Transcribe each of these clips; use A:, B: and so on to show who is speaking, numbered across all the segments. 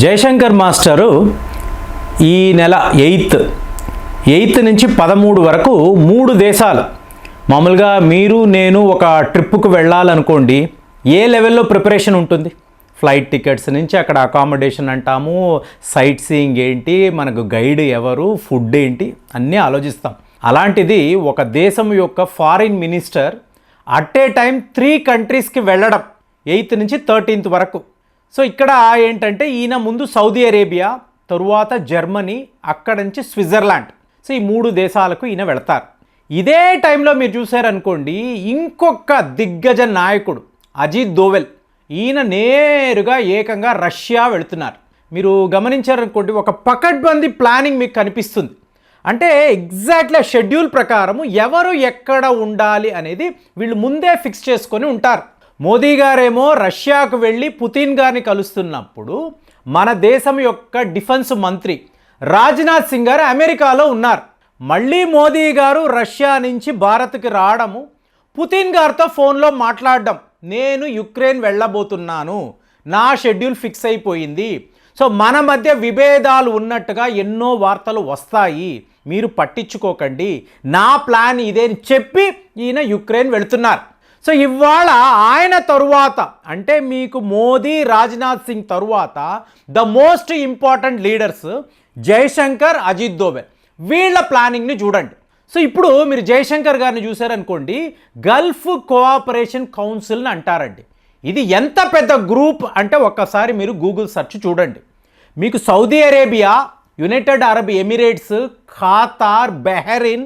A: Jayashankar master ఈ నెల eighth eighth నుంచి పదమూడు వరకు మూడు దేశాలు. మామూలుగా మీరు నేను ఒక ట్రిప్పుకు వెళ్ళాలనుకోండి ఏ లెవెల్లో ప్రిపరేషన్ ఉంటుంది? ఫ్లైట్ టికెట్స్ నుంచి అక్కడ అకామిడేషన్ అంటాము సైట్ సీయింగ్ ఏంటి మనకు గైడ్ ఎవరు ఫుడ్ ఏంటి అన్నీ ఆలోచిస్తాం. అలాంటిది ఒక దేశం యొక్క foreign minister at a time three కంట్రీస్కి వెళ్ళడం ఎయిత్ నుంచి థర్టీన్త్ వరకు. సో ఇక్కడ ఏంటంటే ఈయన ముందు సౌదీ అరేబియా తరువాత జర్మనీ అక్కడ నుంచి స్విట్జర్లాండ్. సో ఈ మూడు దేశాలకు ఈయన వెళతారు. ఇదే టైంలో మీరు చూసారనుకోండి ఇంకొక దిగ్గజ నాయకుడు అజిత్ దోవెల్ ఈయన నేరుగా ఏకంగా రష్యా వెళుతున్నారు. మీరు గమనించారనుకోండి ఒక పకడ్బందీ ప్లానింగ్ మీకు కనిపిస్తుంది. అంటే ఎగ్జాక్ట్లీ షెడ్యూల్ ప్రకారము ఎవరు ఎక్కడ ఉండాలి అనేది వీళ్ళు ముందే ఫిక్స్ చేసుకొని ఉంటారు. మోదీ గారేమో రష్యాకు వెళ్ళి పుతిన్ గారిని కలుస్తున్నప్పుడు మన దేశం యొక్క డిఫెన్స్ మంత్రి రాజ్నాథ్ సింగ్ గారు అమెరికాలో ఉన్నారు. మళ్ళీ మోదీ గారు రష్యా నుంచి భారత్కి రావడము పుతిన్ గారితో ఫోన్లో మాట్లాడడం నేను యుక్రెయిన్ వెళ్ళబోతున్నాను నా షెడ్యూల్ ఫిక్స్ అయిపోయింది. సో మన మధ్య విభేదాలు ఉన్నట్టుగా ఎన్నో వార్తలు వస్తాయి. మీరు పట్టించుకోకండి. నా ప్లాన్ ఇదే అని చెప్పి ఈయన యుక్రెయిన్ వెళుతున్నారు. సో ఇవాళ ఆయన తరువాత అంటే మీకు మోదీ రాజ్నాథ్ సింగ్ తరువాత the most important leaders Jaishankar Ajit Doval వీళ్ళ ప్లానింగ్ని చూడండి. సో ఇప్పుడు మీరు జయశంకర్ గారిని చూశారనుకోండి గల్ఫ్ కోఆపరేషన్ కౌన్సిల్ని అంటారండి. ఇది ఎంత పెద్ద గ్రూప్ అంటే ఒక్కసారి మీరు గూగుల్ సెర్చ్ చూడండి. మీకు Saudi Arabia United Arab Emirates Qatar Bahrain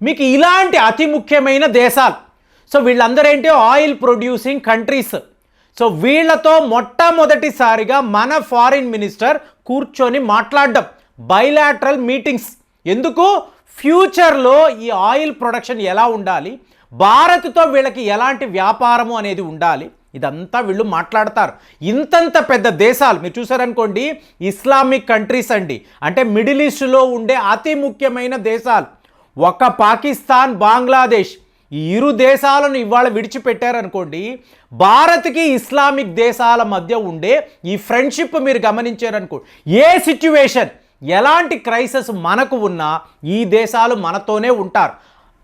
A: మీకు ఇలాంటి అతి ముఖ్యమైన దేశాలు సో వీళ్ళందరూ ఏంటి ఆయిల్ ప్రొడ్యూసింగ్ కంట్రీస్. సో వీళ్ళతో మొట్టమొదటిసారిగా మన ఫారిన్ మినిస్టర్ కూర్చొని మాట్లాడడం. బైలాటరల్ మీటింగ్స్ ఎందుకు? ఫ్యూచర్లో ఈ ఆయిల్ ప్రొడక్షన్ ఎలా ఉండాలి? భారత్తో వీళ్ళకి ఎలాంటి వ్యాపారము అనేది ఉండాలి? ఇదంతా వీళ్ళు మాట్లాడతారు. ఇంతంత పెద్ద దేశాలు మీరు చూసారనుకోండి ఇస్లామిక్ కంట్రీస్ అండి. అంటే మిడిల్ ఈస్ట్లో ఉండే అతి ముఖ్యమైన దేశాలు. ఒక పాకిస్తాన్ బంగ్లాదేశ్. ఈ ఇరు దేశాలను ఇవాళ విడిచిపెట్టారనుకోండి భారత్కి ఇస్లామిక్ దేశాల మధ్య ఉండే ఈ ఫ్రెండ్షిప్ మీరు గమనించారనుకో ఏ సిచ్యువేషన్ ఎలాంటి క్రైసిస్ మనకు ఉన్నా ఈ దేశాలు మనతోనే ఉంటారు.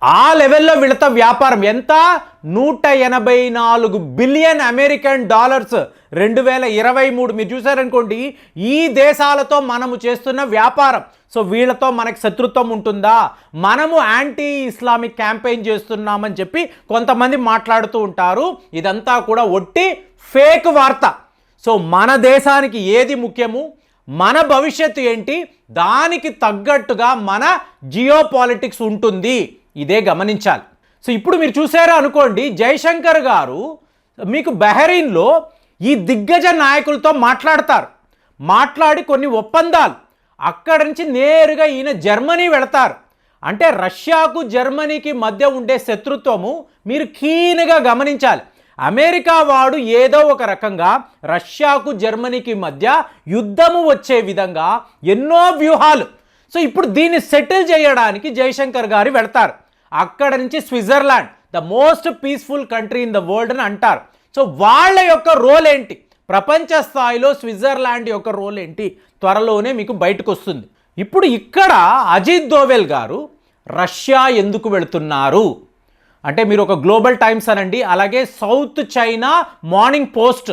A: ఆ లెవెల్లో వీళ్ళతో వ్యాపారం ఎంత? నూట ఎనభై నాలుగు బిలియన్ అమెరికన్ డాలర్స్. రెండు వేల ఇరవై మూడు మీరు చూసారనుకోండి ఈ దేశాలతో మనము చేస్తున్న వ్యాపారం. సో వీళ్ళతో మనకి శత్రుత్వం ఉంటుందా? మనము యాంటీ ఇస్లామిక్ క్యాంపెయిన్ చేస్తున్నామని చెప్పి కొంతమంది మాట్లాడుతూ ఉంటారు. ఇదంతా కూడా ఒట్టి ఫేక్ వార్త. సో మన దేశానికి ఏది ముఖ్యము? మన భవిష్యత్తు ఏంటి? దానికి తగ్గట్టుగా మన జియో పాలిటిక్స్ ఉంటుంది. ఇదే గమనించాలి. సో ఇప్పుడు మీరు చూసారా అనుకోండి జయశంకర్ గారు మీకు బహరీన్లో ఈ దిగ్గజ నాయకులతో మాట్లాడతారు. మాట్లాడి కొన్ని ఒప్పందాలు. అక్కడి నుంచి నేరుగా ఈయన జర్మనీ వెళతారు. అంటే రష్యాకు జర్మనీకి మధ్య ఉండే శత్రుత్వము మీరు కీన్గా గమనించాలి. అమెరికా వాడు ఏదో ఒక రకంగా రష్యాకు జర్మనీకి మధ్య యుద్ధము వచ్చే విధంగా ఎన్నో వ్యూహాలు. సో ఇప్పుడు దీన్ని సెటిల్ చేయడానికి జయశంకర్ గారు వెళతారు. అక్కడ నుంచి Switzerland the most peaceful country in the world అని అంటారు. సో వాళ్ళ యొక్క రోల్ ఏంటి? ప్రపంచ స్థాయిలో స్విట్జర్లాండ్ యొక్క రోల్ ఏంటి? త్వరలోనే మీకు బయటకు వస్తుంది ఇప్పుడు ఇక్కడ అజిత్ దోవెల్ గారు రష్యా ఎందుకు వెళుతున్నారు? అంటే మీరు ఒక గ్లోబల్ టైమ్స్ అనండి అలాగే సౌత్ చైనా మార్నింగ్ పోస్ట్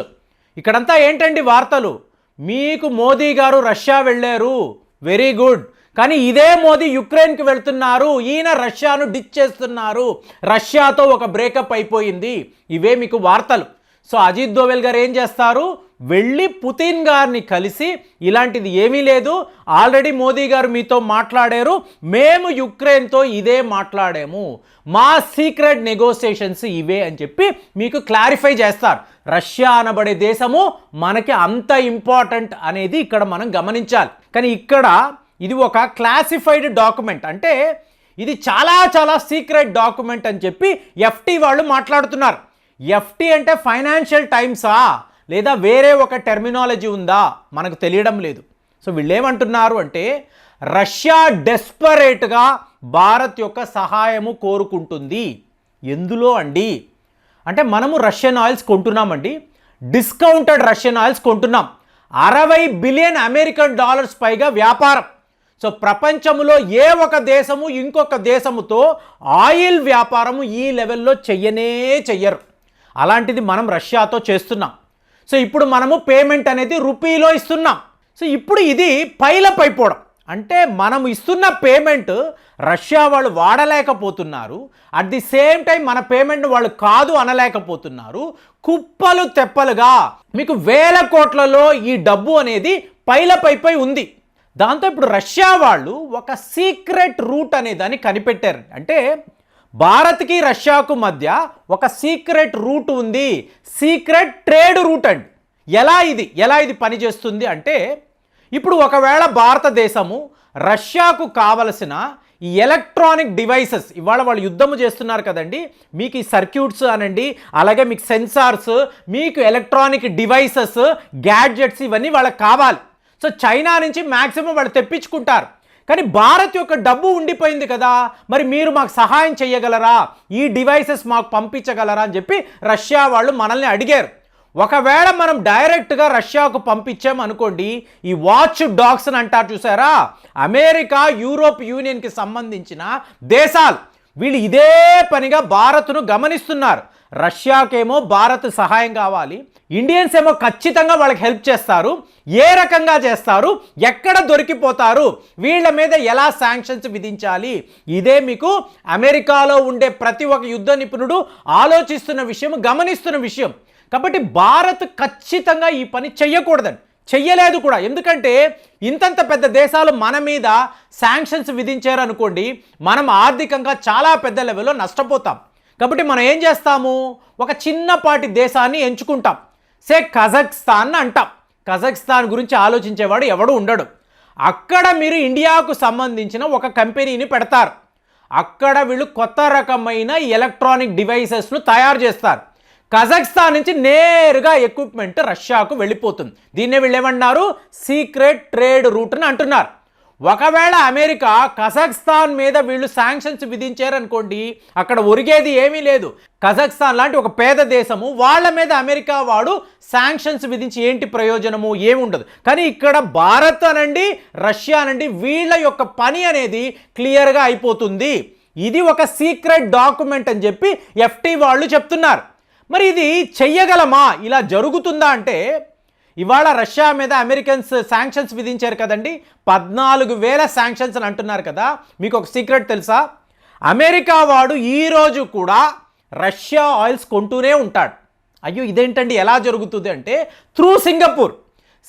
A: ఇక్కడంతా ఏంటండి వార్తలు? మీకు మోదీ గారు రష్యా వెళ్ళారు. వెరీ గుడ్ కానీ ఇదే మోదీ యుక్రెయిన్కి వెళ్తున్నారు ఈయన రష్యాను డిచ్ చేస్తున్నారు. రష్యాతో ఒక బ్రేకప్ అయిపోయింది. ఇవే మీకు వార్తలు. సో అజిత్ దోవెల్ గారు ఏం చేస్తారు? వెళ్ళి పుతిన్ గారిని కలిసి ఇలాంటిది ఏమీ లేదు. ఆల్రెడీ మోదీ గారు మీతో మాట్లాడారు. మేము యుక్రెయిన్తో ఇదే మాట్లాడాము. మా సీక్రెట్ నెగోసియేషన్స్ ఇవే అని చెప్పి మీకు క్లారిఫై చేస్తారు. రష్యా అనబడే దేశము మనకి అంత ఇంపార్టెంట్ అనేది ఇక్కడ మనం గమనించాలి. కానీ ఇక్కడ ఇది ఒక క్లాసిఫైడ్ డాక్యుమెంట్ అంటే ఇది చాలా చాలా సీక్రెట్ డాక్యుమెంట్ అని చెప్పి ఎఫ్టీ వాళ్ళు మాట్లాడుతున్నారు. ఎఫ్టీ అంటే ఫైనాన్షియల్ టైమ్సా లేదా వేరే ఒక టెర్మినాలజీ ఉందా? మనకు తెలియడం లేదు. సో వీళ్ళు ఏమంటున్నారు అంటే రష్యా డెస్పరేట్గా భారత్ యొక్క సహాయము కోరుకుంటుంది. ఎందులో అండి? అంటే మనము రష్యన్ ఆయిల్స్ కొంటున్నామండి. డిస్కౌంటెడ్ రష్యన్ ఆయిల్స్ కొంటున్నాం. అరవై బిలియన్ అమెరికన్ డాలర్స్ పైగా వ్యాపారం. సో ప్రపంచంలో ఏ ఒక దేశము ఇంకొక దేశముతో ఆయిల్ వ్యాపారము ఈ లెవెల్లో చెయ్యనే చెయ్యరు. అలాంటిది మనం రష్యాతో చేస్తున్నాం. సో ఇప్పుడు మనము పేమెంట్ అనేది రూపీలో ఇస్తున్నాం. సో ఇప్పుడు ఇది పైలప్ అయిపోవడం అంటే మనం ఇస్తున్న పేమెంట్ రష్యా వాళ్ళు వాడలేకపోతున్నారు. అట్ ది సేమ్ టైం మన పేమెంట్ వాళ్ళు కాదు అనలేకపోతున్నారు. కుప్పలు తెప్పలుగా మీకు వేల కోట్లలో ఈ డబ్బు అనేది పైలపైపై ఉంది. దాంతో ఇప్పుడు రష్యా వాళ్ళు ఒక సీక్రెట్ రూట్ అనే దాన్ని కనిపెట్టారు అంటే భారత్కి రష్యాకు మధ్య ఒక సీక్రెట్ రూట్ ఉంది. సీక్రెట్ ట్రేడ్ రూట్ అండి. ఎలా ఇది? ఎలా ఇది పనిచేస్తుంది అంటే ఇప్పుడు ఒకవేళ భారతదేశము రష్యాకు కావలసిన ఈ ఎలక్ట్రానిక్ డివైసెస్ ఇవాళ వాళ్ళు యుద్ధము చేస్తున్నారు కదండి. మీకు ఈ సర్క్యూట్స్ అనండి అలాగే మీకు సెన్సార్స్ మీకు ఎలక్ట్రానిక్ డివైసెస్ గ్యాడ్జెట్స్ ఇవన్నీ వాళ్ళకి కావాలి. సో చైనా నుంచి మ్యాక్సిమం వాళ్ళు తెప్పించుకుంటారు. కానీ భారత్ యొక్క డబ్బు ఉండిపోయింది కదా మరి మీరు మాకు సహాయం చేయగలరా? ఈ డివైసెస్ మాకు పంపించగలరా అని చెప్పి రష్యా వాళ్ళు మనల్ని అడిగారు. ఒకవేళ మనం డైరెక్ట్గా రష్యాకు పంపించాం అనుకోండి ఈ వాచ్ డాగ్స్ అని అంటారు చూసారా? అమెరికా యూరోప్ యూనియన్కి సంబంధించిన దేశాలు. వీళ్ళు ఇదే పనిగా భారత్ను గమనిస్తున్నారు. రష్యాకేమో భారత్ సహాయం కావాలి. ఇండియన్స్ ఏమో ఖచ్చితంగా వాళ్ళకి హెల్ప్ చేస్తారు. ఏ రకంగా చేస్తారు? ఎక్కడ దొరికిపోతారు? వీళ్ళ మీద ఎలా శాంక్షన్స్ విధించాలి? ఇదే మీకు అమెరికాలో ఉండే ప్రతి ఒక్క యుద్ధ నిపుణుడు ఆలోచిస్తున్న విషయం గమనిస్తున్న విషయం. కాబట్టి భారత్ ఖచ్చితంగా ఈ పని చెయ్యకూడదని చెయ్యలేదు కూడా. ఎందుకంటే ఇంతంత పెద్ద దేశాలు మన మీద శాంక్షన్స్ విధించారనుకోండి మనం ఆర్థికంగా చాలా పెద్ద లెవెల్లో నష్టపోతాం. కాబట్టి మనం ఏం చేస్తాము? ఒక చిన్నపాటి దేశాన్ని ఎంచుకుంటాం. సే కజక్స్తాన్ అంటాం. కజక్స్తాన్ గురించి ఆలోచించేవాడు ఎవడు ఉండడు. అక్కడ మీరు ఇండియాకు సంబంధించిన ఒక కంపెనీని పెడతారు. అక్కడ వీళ్ళు కొత్త రకమైన ఎలక్ట్రానిక్ డివైసెస్ను తయారు చేస్తారు. కజాక్స్తాన్ నుంచి నేరుగా ఎక్విప్మెంట్ రష్యాకు వెళ్ళిపోతుంది. దీన్నే వీళ్ళు ఏమన్నారు సీక్రెట్ ట్రేడ్ రూట్ అని అంటున్నారు. ఒకవేళ అమెరికా కజాక్స్తాన్ మీద వీళ్ళు శాంక్షన్స్ విధించారనుకోండి అక్కడ ఒరిగేది ఏమీ లేదు. కజాక్స్తాన్ లాంటి ఒక పేద దేశము వాళ్ళ మీద అమెరికా వాడు శాంక్షన్స్ విధించి ఏంటి ప్రయోజనము? ఏమి ఉండదు. కానీ ఇక్కడ భారత్ అనండి రష్యా అనండి వీళ్ళ యొక్క పని అనేది క్లియర్గా అయిపోతుంది. ఇది ఒక సీక్రెట్ డాక్యుమెంట్ అని చెప్పి ఎఫ్టీ వాళ్ళు చెప్తున్నారు. మరి ఇది చెయ్యగలమా? ఇలా జరుగుతుందా అంటే ఇవాళ రష్యా మీద అమెరికన్స్ శాంక్షన్స్ విధించారు కదండి. పద్నాలుగు వేల శాంక్షన్స్ అని అంటున్నారు కదా. మీకు ఒక సీక్రెట్ తెలుసా? అమెరికా వాడు ఈరోజు కూడా రష్యా ఆయిల్స్ కొంటూనే ఉంటాడు. అయ్యో ఇదేంటండి? ఎలా జరుగుతుంది అంటే త్రూ సింగపూర్.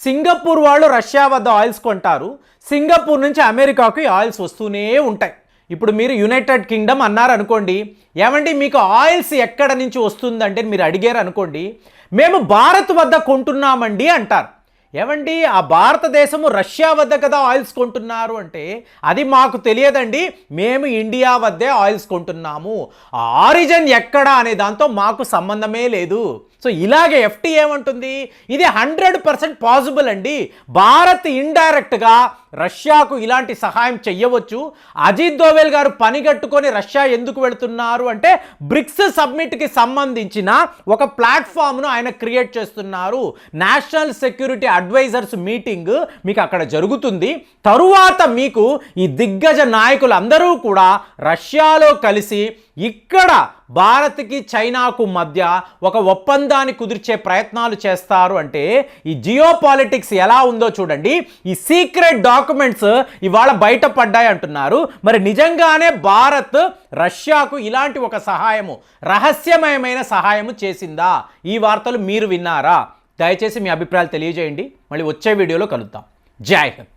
A: సింగపూర్ వాళ్ళు రష్యా వద్ద ఆయిల్స్ కొంటారు. సింగపూర్ నుంచి అమెరికాకు ఆయిల్స్ వస్తూనే ఉంటాయి. ఇప్పుడు మీరు యునైటెడ్ కింగ్డమ్ అన్నారు అనుకోండి ఏమండి మీకు ఆయిల్స్ ఎక్కడ నుంచి వస్తుందంటే మీరు అడిగారు అనుకోండి మేము భారత్ వద్ద కొంటున్నామండి అంటారు. ఏమండి ఆ భారతదేశము రష్యా వద్ద కదా ఆయిల్స్ కొంటున్నారు అంటే అది మాకు తెలియదండి. మేము ఇండియా వద్దే ఆయిల్స్ కొంటున్నాము. ఆ ఆరిజిన్ ఎక్కడ అనే దాంతో మాకు సంబంధమే లేదు. సో ఇలాగే ఎఫ్టీ ఏమంటుంది? ఇది హండ్రెడ్ పర్సెంట్ పాసిబుల్ అండి. భారత్ ఇండైరెక్ట్గా రష్యాకు ఇలాంటి సహాయం చెయ్యవచ్చు. అజిత్ దోవెల్ గారు పని కట్టుకొని రష్యా ఎందుకు వెళుతున్నారు అంటే బ్రిక్స్ సబ్మిట్కి సంబంధించిన ఒక ప్లాట్ఫామ్ను ఆయన క్రియేట్ చేస్తున్నారు. నేషనల్ సెక్యూరిటీ అడ్వైజర్స్ మీటింగ్ మీకు అక్కడ జరుగుతుంది. తరువాత మీకు ఈ దిగ్గజ నాయకులు అందరూ కూడా రష్యాలో కలిసి ఇక్కడ భారత్కి చైనాకు మధ్య ఒక ఒప్పందాన్ని కుదిర్చే ప్రయత్నాలు చేస్తారు అంటే ఈ జియో పాలిటిక్స్ ఎలా ఉందో చూడండి. ఈ సీక్రెట్ డాక్యుమెంట్స్ ఇవాళ బయటపడ్డాయి అంటున్నారు. మరి నిజంగానే భారత్ రష్యాకు ఇలాంటి ఒక సహాయము రహస్యమయమైన సహాయము చేసిందా? ఈ వార్తలు మీరు విన్నారా? దయచేసి మీ అభిప్రాయాలు తెలియజేయండి. మళ్ళీ వచ్చే వీడియోలో కలుద్దాం. జై హింద్.